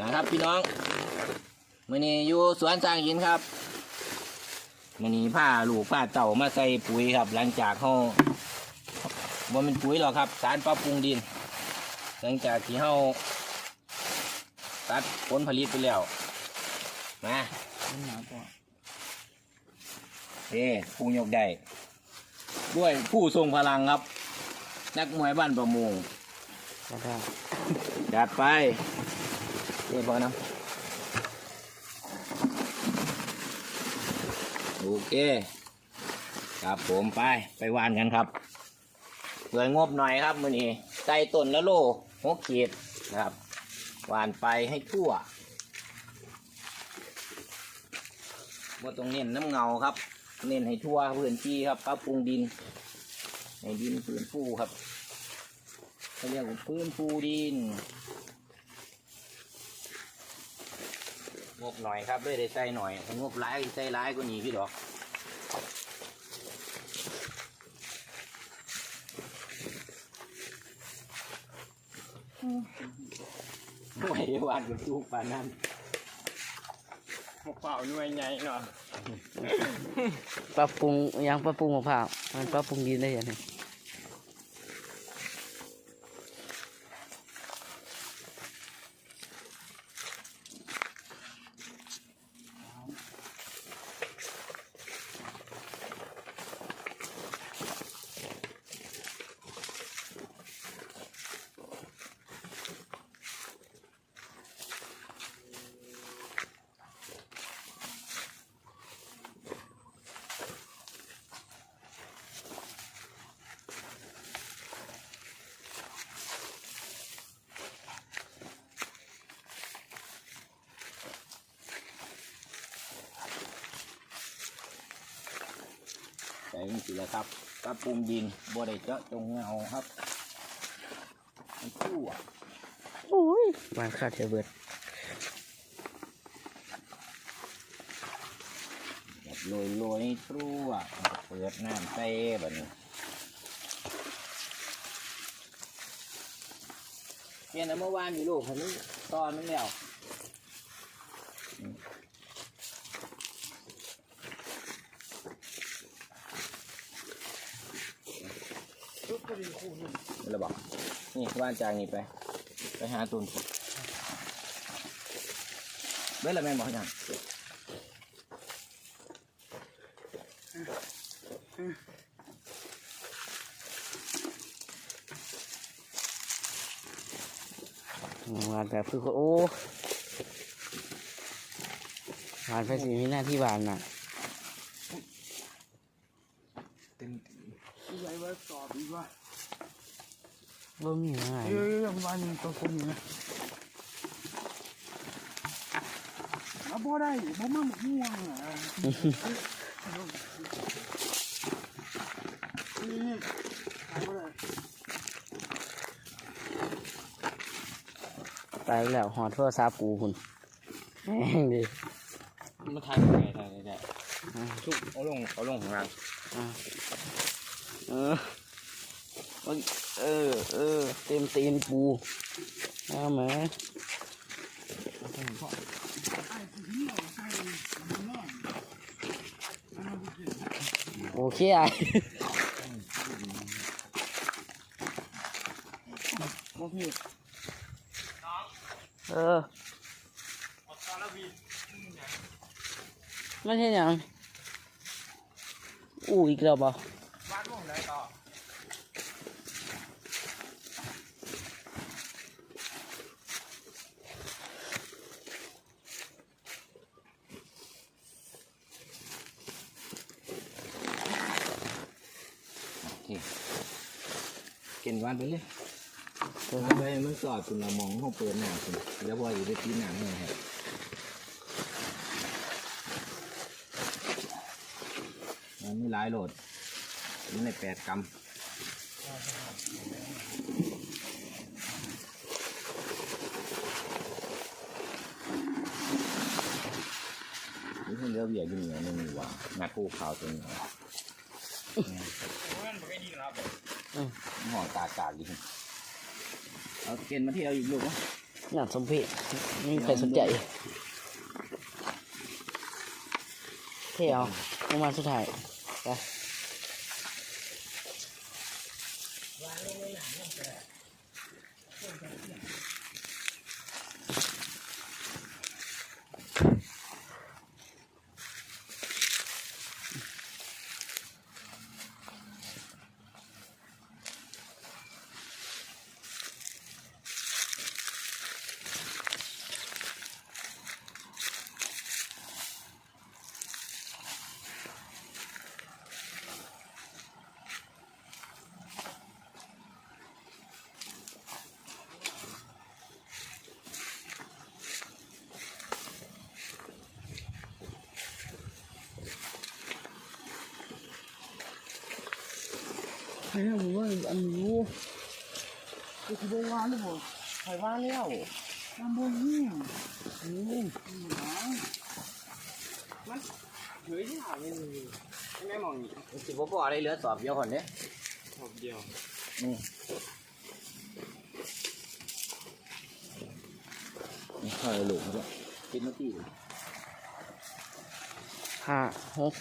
นะครับพี่น้องมื่อนี้อยู่สวนสร้างหินครับมื่อนี้ผ้าลูกผ้าเต่ามาใส่ปุ๋ยครับ หลังจากเขาบ่เป็นปุ๋ยหรอกครับ สารปรับปรุงดิน หลังจากที่เขาตัดผลผลิตไปแล้วมามันหนาวกว่าเอ้ผู้ยกได้ด้วยผู้ทรงพลังครับ นักมวยบ้านประมงก็ได้จัดไป เรียบร้อยนะโอเคครับผมไปไปวานกันครับเผื่องบหน่อยครับมือนี้ใส่ต้นละโลหกขีดนะครับวานไปให้ทั่วว่าตรงเน้นน้ำเงาครับ เน้นให้ทั่วพื้นที่ครับปรับปรุงดินให้ดินฟื้นฟูครับเขาเรียกว่าฟื้นฟูดิน งบหน่อยครับเลยได้ใส่หน่อยถ้างบร้ายใส่ร้ายก็หนีพี่ดอกไม่วานกับลูกปานนั้นหมกเปล่าหน่วยใหญ่เนาะปรับปรุงยังปรับปรุงมะพร้าวมันปรับปรุงดินได้ยังไง ใส่จริงๆแล้วครับปรับปรุงดินบ่ได้เจาะจงเงาครับให้ทั่วโอ้ยมันขาดเทเบิดแบบโรยโรยๆให้ทั่วเปิดน้ำใส่แบบนี้เปลี่ยนเอาเมื่อวานอยู่ลูกคนนี้ตอนนึงแล้ว ชุดก็ดีคู่ นี่เราบอกนี่ว่านจางนี่ไป ไปหาตุนเบ้ละแม่นบอกยังหวานแบบคือโอ้หวานไปสิมีหน้าที่หวานน่ะ เต็มที่ใหญ่ไว้ส อบอีกว่าบ่มีอะไรเอ้ยยังวันยังตัวคนอยู่นะเอาบ่ได้บ่มาหมกม่วงอะนี่ขายบ่ได้ตายแล้วหอดโทรศัพท์กูคุณแม่งดิมาทานยังไงทานได้ชุบเอาลงเอาลงของเราอะเออ เอ้ยเออ เออ เต็มตีนปูเอาไหมโอเคไอ้บ่พี่เออมันเห็นยังอู้อีกแล้วบ่บ้านม่วงไหนต่อ เกินวันไปเลยเออไปมันสอดคุณละมองห้องเปิดหน้าคุณแล้วพออยู่ได้ปีหนังเลยครับมันมีหลายโหลดมันในแปดกรัมนี่คือเรือเบียร์อยู่เหนือนึงนี่หว่างัดคู่ขาวตัวนี้ ห่อกากากดิเอาเกณฑ์มาเที่ยวอีกลูกวะอยากสมเพชไม่มีใครสนใจเที่ยวลงมาสุดท้ายไป ให้ผมว่าอันนี้ก็คือบ่ว่าหรือบ่าใครว่าแล้วมันบ่ยิงนี่เฮ้ยที่หาไม่มีแม่มองนี่สิบ่ออะไรเหลือสอบเดียวก่อนเด้ขอบเดียวนี่นี่ข้าวลูกมันก็กินนาทีห้าหก